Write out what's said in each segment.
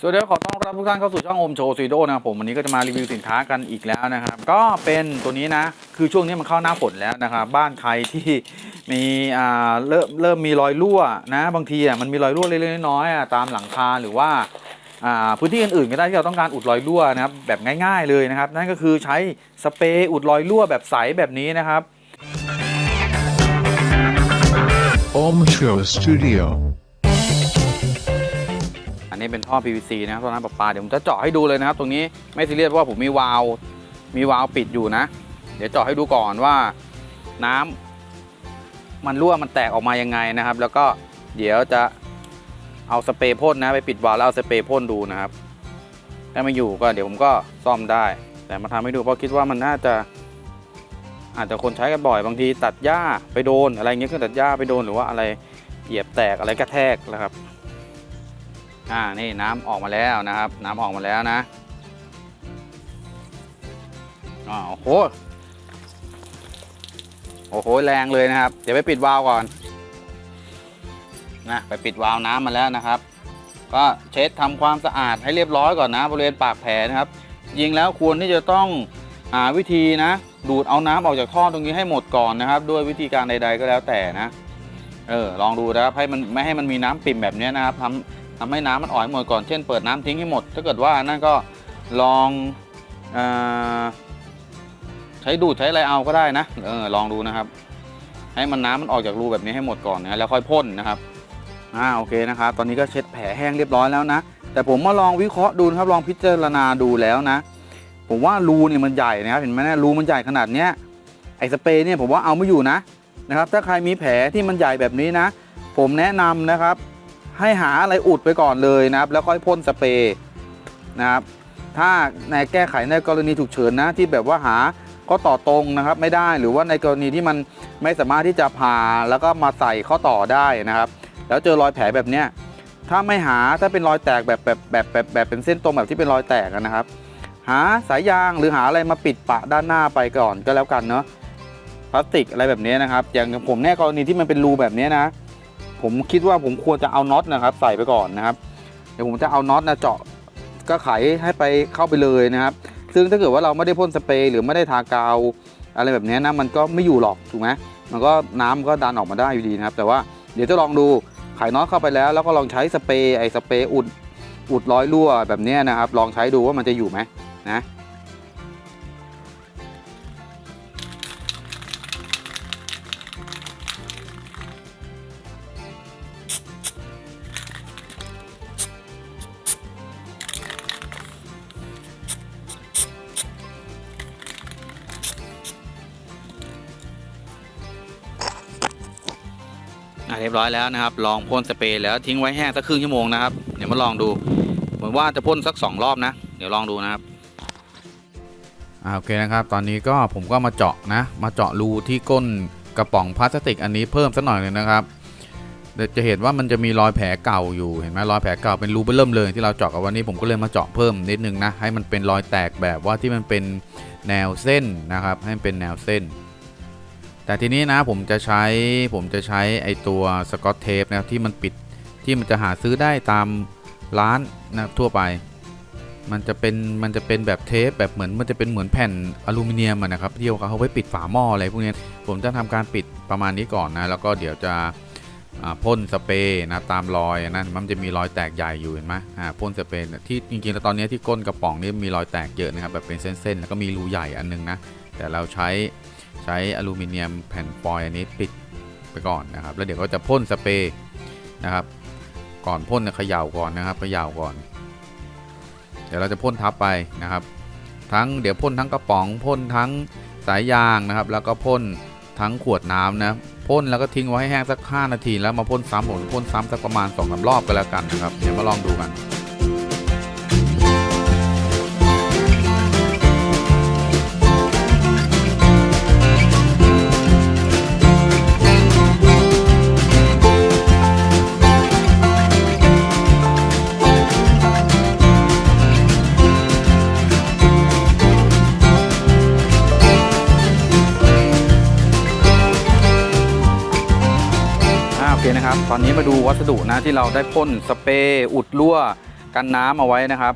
สวัสดีครับขอต้อนรับทุกท่านเข้าสู่ช่องโอมโชว์สตูดิโอนะครับผมวันนี้ก็จะมารีวิวสินค้ากันอีกแล้วนะครับ ก็เป็นตัวนี้นะ คือช่วงนี้มันเข้าหน้าฝนแล้วนะครับ บ้านใครที่มีอ่าเริ่มเริ่มมีรอยรั่วนะ บางทีอะมันมีรอยรั่วเล็กๆน้อยๆอะตามหลังคาหรือว่าอ่าพื้นที่อื่นๆก็ได้ที่เราต้องการอุดรอยรั่วนะครับแบบง่าย ๆเลยนะครับ นั่นก็คือใช้สเปรย์อุดรอยรั่วแบบใสแบบนี้นะครับ Om Show Studio. อั นนี้เป็นท่อ PVC นะครับท่อน้ำประปาเดี๋ยวผมจะเจาะให้ดูเลยนะครับ ตรงนี้ไม่ซีเรียสเพราะว่าผมมีวาล์วมีวาล์วปิดอยู่นะ เดี๋ยวเจาะให้ดูก่อนว่าน้ำมันรั่วมันแตกออกมายังไงนะครับ แล้วก็เดี๋ยวจะเอาสเปรย์พ่นนะไปปิดวาล์วแล้วเอาสเปรย์พ่นดูนะครับถ้าไม่อยู่ก็เดี๋ยวผมก็ซ่อมได้ แต่มาทำให้ดูเพราะคิดว่ามันน่าจะ อาจจะคนใช้กันบ่อยบางทีตัดหญ้าไปโดนอะไรเงี้ยเครื่องตัดหญ้าไปโดนหรือว่าอะไรเหยียบแตกอะไรกระแทกนะครับ อ่านี่น้ำออกมาแล้วนะครับ น้ำออกมาแล้วนะอ๋อโอ้โหโอ้โหแรงเลยนะครับ เดี๋ยวไปปิดวาล์วก่อนนะไปปิดวาล์วน้ำมาแล้วนะครับ ก็เช็ดทำความสะอาดให้เรียบร้อยก่อนนะบริเวณปากแผลนะครับยิงแล้วควรที่จะต้องหาวิธีนะ ดูดเอาน้ำออกจากท่อตรงนี้ให้หมดก่อนนะครับ ด้วยวิธีการใด ๆ ก็แล้วแต่นะเออลองดูนะครับให้มันไม่ให้มันมีน้ำปิ่มแบบนี้นะครับทำ ทำให้น้ำมันอ่อยหมดก่อน เช่นเปิดน้ำทิ้งให้หมด ถ้าเกิดว่านั่นก็ลองอใช้ดูดใช้อะไรเอาก็ได้นะ เออลองดูนะครับ ให้มันน้ำมันออกจากรูแบบนี้ให้หมดก่อนนะแล้วค่อยพ่นนะครับ อ่าโอเคนะครับ ตอนนี้ก็เช็ดแผลแห้งเรียบร้อยแล้วนะ แต่ผมมาลองวิเคราะห์ดูนะครับ ลองพิจารณาดูแล้วนะ ผมว่ารูเนี่ยมันใหญ่นะครับ เห็นไหมนะรูมันใหญ่ขนาดเนี้ย ไอ้สเปรย์เนี่ยผมว่าเอาไม่อยู่นะนะครับ ถ้าใครมีแผลที่มันใหญ่แบบนี้นะ ผมแนะนำนะครับ ให้หาอะไรอุดไปก่อนเลยนะครับ แล้วค่อยพ่นสเปรย์นะครับ ถ้าในแก้ไขในกรณีฉุกเฉินนะที่แบบว่าหาข้อต่อตรงนะครับไม่ได้หรือว่าในกรณีที่มันไม่สามารถที่จะผ่าแล้วก็มาใส่ข้อต่อได้นะครับ แล้วเจอรอยแผลแบบเนี้ยถ้าไม่หาถ้าเป็นรอยแตกแบบแบบแบบแบบแบบเป็นเส้นตรงแบบที่เป็นรอยแตกนะครับ หาสายยางหรือหาอะไรมาปิดปะด้านหน้าไปก่อนก็แล้วกันเนาะพลาสติกอะไรแบบนี้นะครับ อย่างผมแน่กรณีที่มันเป็นรูแบบนี้นะ ผมคิดว่าผมควรจะเอาน็อตนะครับ ใส่ไปก่อนนะครับ เดี๋ยวผมจะเอาน็อตนะเจาะก็ไขให้ไปเข้าไปเลยนะครับ ซึ่งถ้าเกิดว่าเราไม่ได้พ่นสเปรย์หรือไม่ได้ทากาวอะไรแบบนี้นะมันก็ไม่อยู่หรอกถูกไหมมันก็น้ำก็ดันออกมาได้อยู่ดีนะครับ แต่ว่าเดี๋ยวจะลองดูไขน็อตเข้าไปแล้ว แล้วก็ลองใช้สเปรย์ไอ้สเปรย์อุดอุดร้อยรั่วแบบนี้นะครับ ลองใช้ดูว่ามันจะอยู่ไหมนะ ร้อยแล้วนะครับ ลองพ่นสเปรย์แล้วทิ้งไว้แห้งสักครึ่งชั่วโมงนะครับ เดี๋ยวมาลองดูเหมือนว่าจะพ่นสัก 2 รอบนะ เดี๋ยวลองดูนะครับอ่าโอเคนะครับ ตอนนี้ก็ผมก็มาเจาะนะ มาเจาะรูที่ก้นกระป๋องพลาสติกอันนี้เพิ่มสักหน่อยเลยนะครับเดี๋ยวจะเห็นว่ามันจะมีรอยแผลเก่าอยู่เห็นไหมรอยแผลเก่าเป็นรูเบิ่มเลยที่เราเจาะกับวันนี้ผมก็เลยมาเจาะเพิ่มนิดนึงนะให้มันเป็นรอยแตกแบบว่าที่มันเป็นแนวเส้นนะครับ ให้มันเป็นแนวเส้น แต่ทีนี้นะผมจะใช้ผมจะใช้ไอตัวสกอตเทปนะครับที่มันปิดที่มันจะหาซื้อได้ตามร้านนะทั่วไป มันจะเป็นมันจะเป็นแบบเทปแบบเหมือนมันจะเป็นเหมือนแผ่นอลูมิเนียมอะนะครับที่เขาเอาไว้ปิดฝาหม้ออะไรพวกนี้ผมจะทำการปิดประมาณนี้ก่อนนะแล้วก็เดี๋ยวจะพ่นสเปรย์นะตามรอยนะมันจะมีรอยแตกใหญ่อยู่เห็นไหมอ่าพ่นสเปรย์ที่จริงๆแล้วตอนนี้ที่ก้นกระป๋องนี่มีรอยแตกเยอะนะครับแบบเป็นเส้นๆแล้วก็มีรูใหญ่อันนึงนะแต่เราใช้ ใช้อลูมิเนียมแผ่นฟอยล์อันนี้ปิดไปก่อนนะครับ แล้วเดี๋ยวก็จะพ่นสเปรย์นะครับ ก่อนพ่นเนี่ยเขย่าก่อนนะครับเขย่าก่อน เดี๋ยวเราจะพ่นทับไปนะครับ ทั้งเดี๋ยวพ่นทั้งกระป๋องพ่นทั้งสายยางนะครับ แล้วก็พ่นทั้งขวดน้ำนะพ่นแล้วก็ทิ้งไว้ให้แห้งสัก 5 นาที แล้วมาพ่นซ้ำผมพ่นซ้ำสักประมาณ2อสารอบก็แล้วกันนะครับ เดี๋ยวมาลองดูกัน เคนะครับ ตอนนี้มาดูวัสดุนะที่เราได้พ่นสเปรย์อุดรั่วกันน้ำเอาไว้นะครับ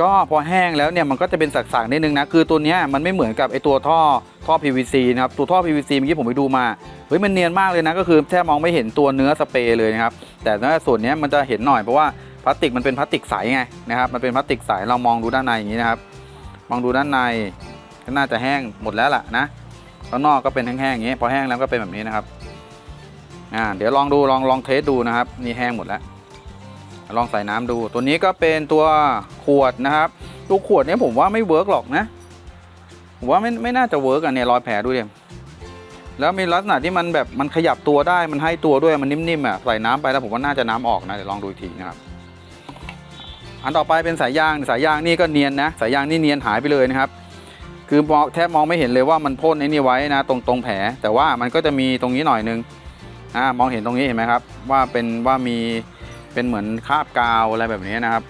ก็พอแห้งแล้วเนี่ยมันก็จะเป็นสักๆนิดนึงนะคือตัวนี้มันไม่เหมือนกับไอตัวท่อท่อ PVC นะครับตัวท่อ PVC เมื่อกี้ผมไปดูมาเฮ้ยมันเนียนมากเลยนะก็คือแทบมองไม่เห็นตัวเนื้อสเปรย์เลยนะครับแต่ถ้าส่วนนี้มันจะเห็นหน่อยเพราะว่าพลาสติกมันเป็นพลาสติกใสไงนะครับมันเป็นพลาสติกใสเรามองดูด้านในอย่างนี้นะครับ มองดูด้านในก็น่าจะแห้งหมดแล้วล่ะนะข้างนอกก็เป็นแห้งๆอย่างนี้พอแห้งแล้วก็เป็นแบบนี้นะครับ อ่าเดี๋ยวลองดูลองลองเทสดูนะครับ นี่แห้งหมดแล้วลองใส่น้ำดู ตัวนี้ก็เป็นตัวขวดนะครับตัวขวดเนี้ยผมว่าไม่เวิร์กหรอกนะผมว่าไม่ไม่น่าจะเวิร์กอะเนี่ยรอยแผลดูดิแล้วมีลักษณะที่มันแบบมันขยับตัวได้มันให้ตัวด้วยมันนิ่มๆอะใส่น้ำไปแล้วผมว่าน่าจะน้ำออกนะเดี๋ยวลองดูอีกทีนะครับ อันต่อไปเป็นสายยางสายยางนี่ก็เนียนนะ สายยางนี่เนียนหายไปเลยนะครับ คือมองแทบมองไม่เห็นเลยว่ามันพ่นไอ้นี่ไว้นะ ตรงตรงแผลแต่ว่ามันก็จะมีตรงนี้หน่อยนึง อ่ามองเห็นตรงนี้เห็นไหมครับ ว่าเป็นว่ามีเป็นเหมือนคราบกาวอะไรแบบนี้นะครับ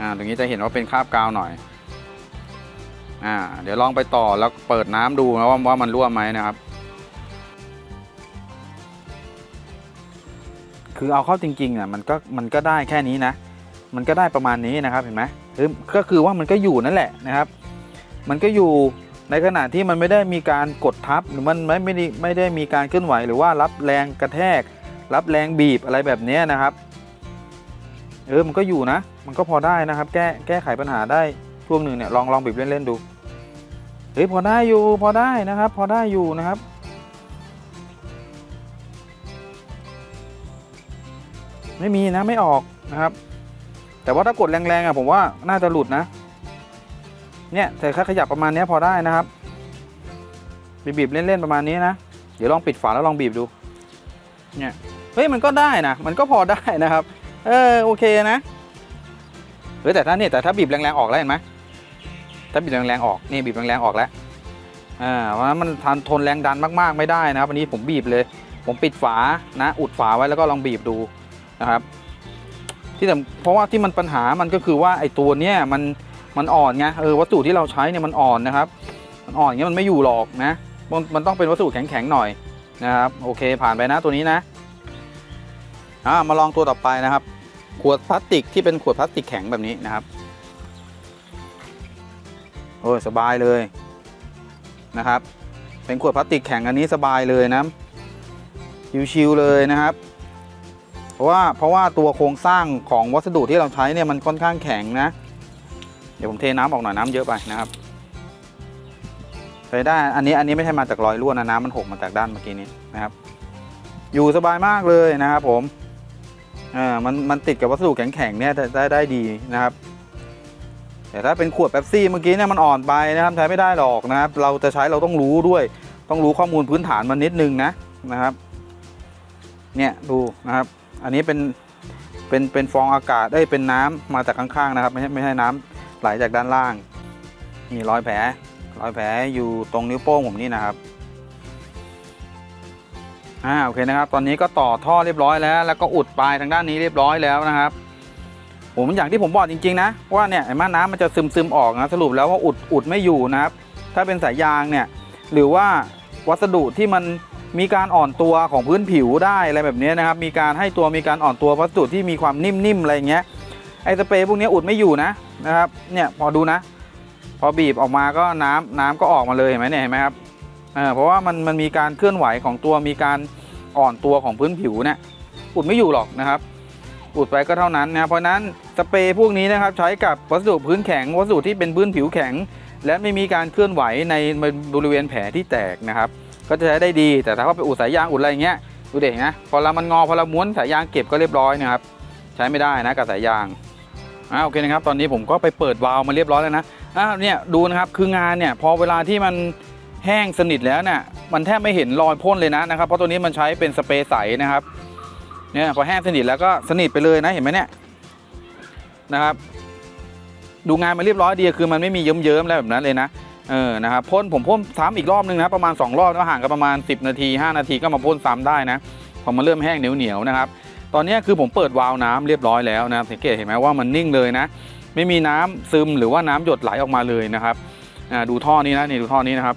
อ่าตรงนี้จะเห็นว่าเป็นคราบกาวหน่อยอ่าเดี๋ยวลองไปต่อแล้วเปิดน้ำดูนะว่าว่ามันรั่วไหมนะครับ คือเอาเข้าจริงๆอะมันก็มันก็ได้แค่นี้นะ มันก็ได้ประมาณนี้นะครับเห็นไหมคือก็คือว่ามันก็อยู่นั่นแหละนะครับ มันก็อยู่ ในขณะที่มันไม่ได้มีการกดทับหรือมันไม่ไม่ได้ไม่ได้มีการเคลื่อนไหว หรือว่ารับแรงกระแทก รับแรงบีบอะไรแบบนี้นะครับ เออมันก็อยู่นะ มันก็พอได้นะครับ แก้แก้ไขปัญหาได้ช่วงหนึ่งเนี่ยลองลองบีบเล่นๆดูเฮ้ยพอได้อยู่พอได้นะครับ พอได้อยู่นะครับไม่มีนะไม่ออกนะครับ แต่ว่าถ้ากดแรงๆอะผมว่าน่าจะหลุดนะ เนี่ยแต่ถ้าขยับประมาณนี้พอได้นะครับบีบๆเล่นๆประมาณนี้นะ เดี๋ยวลองปิดฝาแล้วลองบีบดู เนี่ย เฮ้ยมันก็ได้นะ มันก็พอได้นะครับ เออโอเคนะเฮ้ยแต่ถ้าเนี่ยแต่ถ้าบีบแรงๆออกแล้วเห็นไหมถ้าบีบแรงๆออกนี่บีบแรงๆออกแล้วอ่าเพราะนั้นมันทนทนแรงดันมากๆไม่ได้นะครับอันนี้ผมบีบเลย ผมปิดฝานะ อุดฝาไว้แล้วก็ลองบีบดูนะครับ ที่แต่เพราะว่าที่มันปัญหามันก็คือว่าไอ้ตัวเนี้ยมัน มันอ่อนไงเออวัสดุที่เราใช้เนี่ยมันอ่อนนะครับ มันอ่อนอย่างเงี้ยมันไม่อยู่หรอกนะมันมันต้องเป็นวัสดุแข็งๆหน่อยนะครับโอเคผ่านไปนะตัวนี้นะอ่ามาลองตัวต่อไปนะครับ ขวดพลาสติกที่เป็นขวดพลาสติกแข็งแบบนี้นะครับโอ้สบายเลยนะครับ เป็นขวดพลาสติกแข็งอันนี้สบายเลยนะชิวๆเลยนะครับ เพราะว่าเพราะว่าตัวโครงสร้างของวัสดุที่เราใช้เนี่ยมันค่อนข้างแข็งนะ เดี๋ยวผมเทน้ำออกหน่อยน้ำเยอะไปนะครับไปได้อันนี้อันนี้ไม่ใช่มาจากรอยรั่วนะน้ำมันหกมาจากด้านเมื่อกี้นี้นะครับ อยู่สบายมากเลยนะครับ ผมอ่ามันมันติดกับวัสดุแข็งๆเนี่ยได้ได้ได้ดีนะครับแต่ถ้าเป็นขวดแป๊บซี่เมื่อกี้เนี่ยมันอ่อนไปนะครับใช้ไม่ได้หรอกนะครับ เราจะใช้เราต้องรู้ด้วย ต้องรู้ข้อมูลพื้นฐานมันนิดนึงนะนะครับ เนี่ยดูนะครับ อันนี้เป็นเป็นเป็นฟองอากาศได้เป็นน้ำมาจากข้างๆนะครับ ไม่ใช่ไม่ใช่น้ำ ไหลจากด้านล่างมีรอยแผลรอยแผลอยู่ตรงนิ้วโป้งผมนี่นะครับอ่าโอเคนะครับ ตอนนี้ก็ต่อท่อเรียบร้อยแล้ว แล้วก็อุดปลายทางด้านนี้เรียบร้อยแล้วนะครับผมอย่างที่ผมบอกจริงๆนะว่าเนี่ยไอ้ม่านน้ำมันจะซึมซึมออกนะสรุปแล้วว่าอุดอุดไม่อยู่นะครับ ถ้าเป็นสายยางเนี่ยหรือว่าวัสดุที่มันมีการอ่อนตัวของพื้นผิวได้อะไรแบบนี้นะครับ มีการให้ตัวมีการอ่อนตัววัสดุที่มีความนิ่มๆอะไรเงี้ย ไอ้สเปรย์พวกนี้อุดไม่อยู่นะนะครับเนี่ยพอดูนะ พอบีบออกมาก็น้ำน้ำก็ออกมาเลยเห็นไหมเนี่ยเห็นไหมครับเออเพราะว่ามันมันมีการเคลื่อนไหวของตัวมีการอ่อนตัวของพื้นผิวเนี่ยอุดไม่อยู่หรอกนะครับ อุดไปก็เท่านั้นนะเพราะนั้นสเปรย์พวกนี้นะครับใช้กับวัสดุพื้นแข็งวัสดุที่เป็นพื้นผิวแข็ง และไม่มีการเคลื่อนไหวในบริเวณแผลที่แตกนะครับ ก็จะใช้ได้ดีแต่ถ้าว่าไปอุดสายยางอุดอะไรเงี้ยดูเด็กนะพอเรามันงอพอเราม้วนสายยางเก็บก็เรียบร้อยนะครับใช้ไม่ได้นะกับสายยาง อ่าโอเคนะครับตอนนี้ผมก็ไปเปิดวาล์วมาเรียบร้อยแล้วนะอ่าเนี่ยดูนะครับคืองานเนี่ยพอเวลาที่มันแห้งสนิทแล้วเนี่ยมันแทบไม่เห็นรอยพ่นเลยนะนะครับเพราะตัวนี้มันใช้เป็นสเปรย์ใสนะครับเนี่ยพอแห้งสนิทแล้วก็สนิทไปเลยนะเห็นไหมเนี่ยนะครับ ดูงานมาเรียบร้อยดีคือมันไม่มีเยิ้มๆอะไรแบบนั้นเลยนะเออนะครับพ่นผมพ่นซ้ำอีกรอบนึงนะประมาณ 2 รอบก็ห่างกันประมาณ 10 นาที 5 นาทีก็มาพ่นซ้ำได้นะพอมันเริ่มแห้งเหนียวๆนะครับ ตอนนี้คือผมเปิดวาล์วน้ำเรียบร้อยแล้วนะสังเกตเห็นไหมว่ามันนิ่งเลยนะ ไม่มีน้ำซึมหรือว่าน้ำหยดไหลออกมาเลยนะครับดูท่อนี้นะนี่ดูท่อนี้นะครับ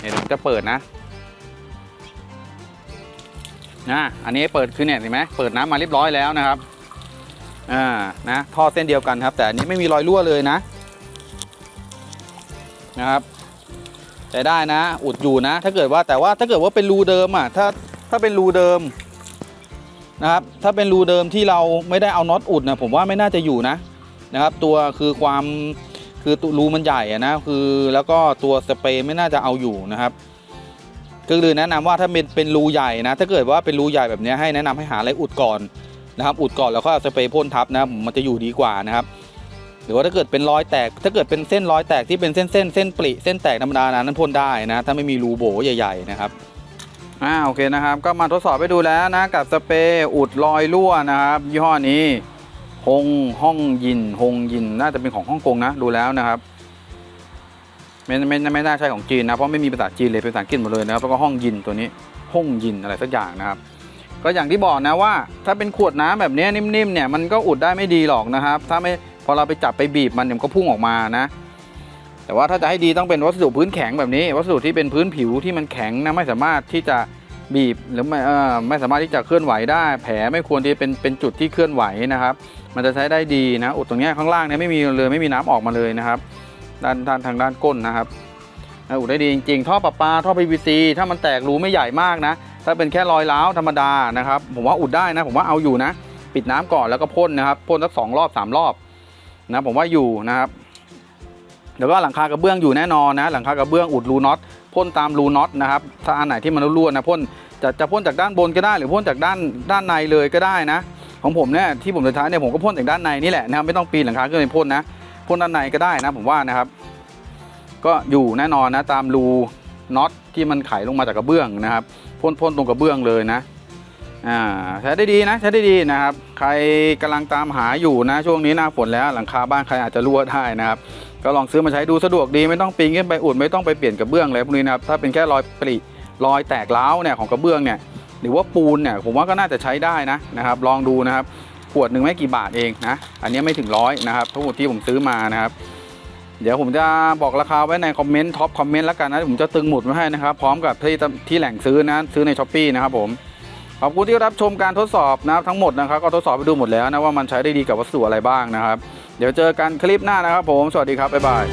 เดี๋ยวผมจะเปิดนะนะอันนี้เปิดคือเนี่ยเห็นไหมเปิดน้ำมาเรียบร้อยแล้วนะครับอ่านะท่อเส้นเดียวกันครับ แต่อันนี้ไม่มีรอยรั่วเลยนะ นะครับใช้ได้นะ อุดอยู่นะ ถ้าเกิดว่าแต่ว่าถ้าเกิดว่าเป็นรูเดิมอะถ้าถ้าเป็นรูเดิม นะครับถ้าเป็นรูเดิมที่เราไม่ได้เอาน็อตอุดนะผมว่าไม่น่าจะอยู่นะนะครับตัวคือความคือตรูมันใหญ่นะคือแล้วก็ตัวสเปรย์ไม่น่าจะเอาอยู่นะครับก็เลยแนะนำว่าถ้าเป็นเป็นรูใหญ่นะ ถ้าเกิดว่าเป็นรูใหญ่แบบนี้ให้แนะนำให้หาอะไรอุดก่อนนะครับ อุดก่อนแล้วก็เอาสเปรย์พ่นทับนะมันจะอยู่ดีกว่านะครับ หรือว่าถ้าเกิดเป็นรอยแตก ถ้าเกิดเป็นเส้นรอยแตกที่เป็นเส้นเส้นเส้นปริเส้นแตกธรรมดานะนั้นพ่นได้นะ ถ้าไม่มีรูโบใหญ่ ๆ นะครับ อ่าโอเคนะครับ ก็มาทดสอบไปดูแล้วนะกับสเปรย์อุดรอยรั่วนะครับ ยี่ห้อนี้ฮงห้องยินฮงยินน่าจะเป็นของฮ่องกงนะดูแล้วนะครับไม่ไม่ไม่น่าใช่ของจีนนะเพราะไม่มีภาษาจีนเลยเป็นภาษาอังกฤษหมดเลยนะครับแล้วก็ห้องยินตัวนี้ห้องยินอะไรสักอย่างนะครับ ก็อย่างที่บอกนะว่า ถ้าเป็นขวดน้ำแบบนี้นิ่มๆเนี่ยมันก็อุดได้ไม่ดีหรอกนะครับ ถ้าไม่พอเราไปจับไปบีบมันเดี๋ยวมันก็พุ่งออกมานะ แต่ว่าถ้าจะให้ดีต้องเป็นวัสดุพื้นแข็งแบบนี้ วัสดุที่เป็นพื้นผิวที่มันแข็งนะไม่สามารถที่จะบีบหรือไม่ไม่สามารถที่จะเคลื่อนไหวได้ แผลไม่ควรที่เป็นเป็นจุดที่เคลื่อนไหวนะครับ มันจะใช้ได้ดีนะอุดตรงนี้ข้างล่างเนี่ยไม่มีเลยไม่มีน้ำออกมาเลยนะครับด้านด้านทางด้านก้นนะครับอุดได้ดีจริงๆท่อประปาท่อ PVC ถ้ามันแตกรูไม่ใหญ่มากนะ ถ้าเป็นแค่รอยร้าวธรรมดานะครับ ผมว่าอุดได้นะ ผมว่าเอาอยู่นะ ปิดน้ำก่อนแล้วก็พ่นนะครับพ่นสักสองรอบสามรอบนะผมว่าอยู่นะครับ แล้วก็หลังคากระเบื้องอยู่แน่นอนนะหลังคากระเบื้องอุดรูน็อตพ่นตามรูน็อตนะครับถ้าอันไหนที่มันรั่วนะพ่นจะจะพ่นจากด้านบนก็ได้หรือพ่นจากด้านด้านในเลยก็ได้นะ ของผมเนี่ยที่ผมจะใช้เนี่ยผมก็พ่นจากด้านในนี่แหละนะครับไม่ต้องปีนหลังคาขึ้นไปพ่นนะพ่นด้านในก็ได้นะผมว่านะครับ ก็อยู่แน่นอนนะตามรูน็อตที่มันไขลงมาจากกระเบื้องนะครับพ่นพ่นตรงกระเบื้องเลยนะอ่าใช้ได้ดีนะใช้ได้ดีนะครับ ใครกำลังตามหาอยู่นะ ช่วงนี้หน้าฝนแล้วหลังคาบ้านใครอาจจะรั่วได้นะครับ ก็ลองซื้อมาใช้ดูสะดวกดีไม่ต้องปีนขึ้นไปอุดไม่ต้องไปเปลี่ยนกระเบื้องอะไรพวกนี้นะครับถ้าเป็นแค่รอยปริรอยแตกร้าเนี่ยของกระเบื้องเนี่ยหรือว่าปูนเนี่ยผมว่าก็น่าจะใช้ได้นะนะครับ ลองดูนะครับขวดหนึ่งไม่กี่บาทเองนะอันนี้ไม่ถึงร้อยนะครับทั้งหมดที่ผมซื้อมานะครับ เดี๋ยวผมจะบอกราคาไว้ในคอมเมนต์ท็อปคอมเมนต์แล้วกันนะผมจะตึงหมุดไว้ให้นะครับ พร้อมกับที่ที่แหล่งซื้อนะซื้อในช้อปปีนะครับผมขอบคุณที่รับชมการทดสอบนะครับทั้งหมดนะครับก็ทดสอบไปดูหมดแล้วนะว่ามันใช้ได้ดีกับวัสดุอะไรบ้างนะครับ เดี๋ยวเจอกันคลิปหน้านะครับผม สวัสดีครับ บ๊ายบาย